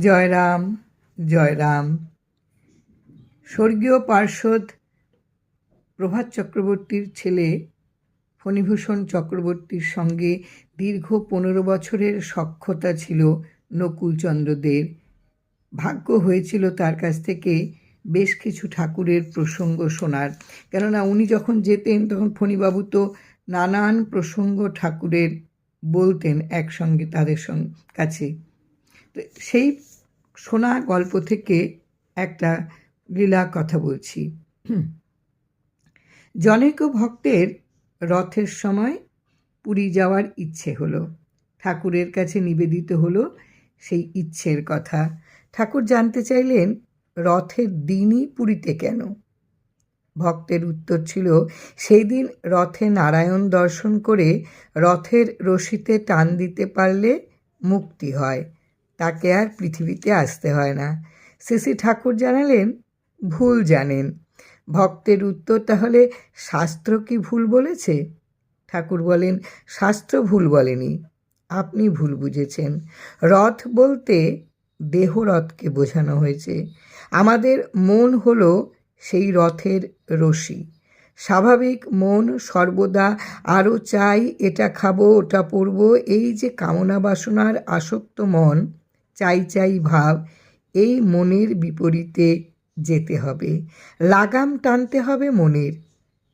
জয়রাম জয়রাম। স্বর্গীয় পার্শ্বদ প্রভাত চক্রবর্তীর ছেলে ফণীভূষণ চক্রবর্তীর সঙ্গে দীর্ঘ পনেরো বছরের সখ্যতা ছিল নকুলচন্দ্রদের ভাগ্য হয়েছিল তার কাছ থেকে বেশ কিছু ঠাকুরের প্রসঙ্গ শোনার। কেননা উনি যখন যেতেন, তখন ফণীবাবু তো নানান প্রসঙ্গ ঠাকুরের বলতেন একসঙ্গে তাদের সঙ্গে কাছে। তো সেই শোনা গল্প থেকে একটা লীলা কথা বলছি। জনৈক ভক্তের রথের সময় পুরী যাওয়ার ইচ্ছে হলো। ঠাকুরের কাছে নিবেদিত হলো সেই ইচ্ছের কথা। ঠাকুর জানতে চাইলেন, রথের দিনই পুরীতে কেন? ভক্তের উত্তর ছিল, সেই দিন রথে নারায়ণ দর্শন করে রথের রশিতে টান দিতে পারলে মুক্তি হয়। তাকে আর পৃথিবীতে আসতে হয় না। শ্রী ঠাকুর জানালেন, ভুল জানেন। ভক্তের উত্তর তাহলে শাস্ত্র কি ভুল বলেছে? ঠাকুর বলেন, শাস্ত্র ভুল বলেনি। আপনি ভুল বুঝেছেন। রথ বলতে দেহরথকে বোঝানো হয়েছে। আমাদের মন হলো সেই রথের রশি। স্বাভাবিক মন সর্বদা আরও চাই, এটা খাব, ওটা পরবো, এই যে কামনা বাসনার আসক্ত মন চাই চাই ভাব, এই মনের বিপরীতে যেতে হবে। লাগাম টানতে হবে মনের।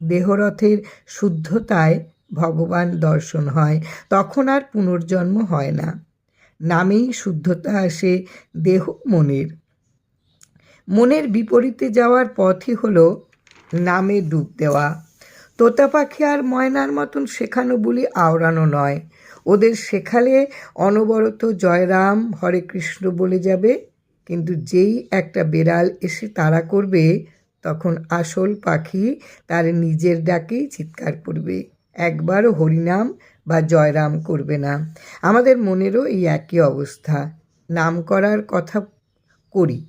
দেহরথের শুদ্ধতায় ভগবান দর্শন হয়, তখন আর পুনর্জন্ম হয় না। নামেই শুদ্ধতা আসে দেহ মনের। মনের বিপরীতে যাওয়ার পথই হলো নামে ডুব দেওয়া। তোতা পাখি আর ময়নার মতন শেখানো বলি আওড়ানো নয়। ওদের শেখালে অনবরত জয়রাম, হরে কৃষ্ণ বলে যাবে। কিন্তু যেই একটা বেড়াল এসে তাড়া করবে, তখন আসল পাখি তার নিজের ডাকেই চিৎকার করবে। একবারও হরিনাম বা জয়রাম করবে না। আমাদের মনেরও এই একই অবস্থা। নাম করার কথা করি।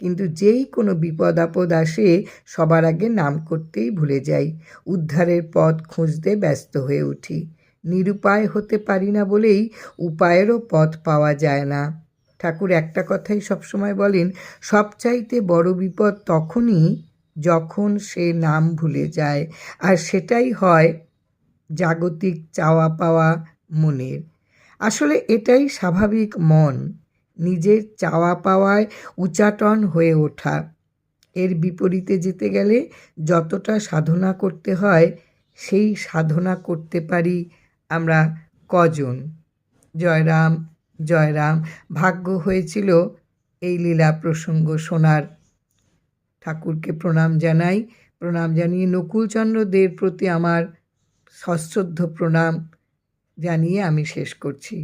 কিন্তু যেই কোনো বিপদ আপদ আসে, সবার আগে নাম করতেই ভুলে যাই। উদ্ধারের পথ খুঁজতে ব্যস্ত হয়ে উঠি। নিরুপায় হতে পারি না বলেই উপায়েরও পথ পাওয়া যায় না। ঠাকুর একটা কথাই সবসময় বলেন, সবচাইতে বড় বিপদ তখনই যখন সে নাম ভুলে যায়। আর সেটাই হয় জাগতিক চাওয়া পাওয়া মনের। আসলে এটাই স্বাভাবিক মন। নিজের চাওয়া পাওয়ায় উচাটন হয়ে ওঠা। এর বিপরীতে যেতে গেলে যতটা সাধনা করতে হয়, সেই সাধনা করতে পারি আমরা কজন। জয়রাম জয়রাম ভাগ্য হয়েছিল এই লীলা প্রসঙ্গ শোনার। ঠাকুরকে প্রণাম জানাই। প্রণাম জানিয়ে নকুলচন্দ্র দের প্রতি আমার সশ্রদ্ধ প্রণাম জানিয়ে আমি শেষ করছি।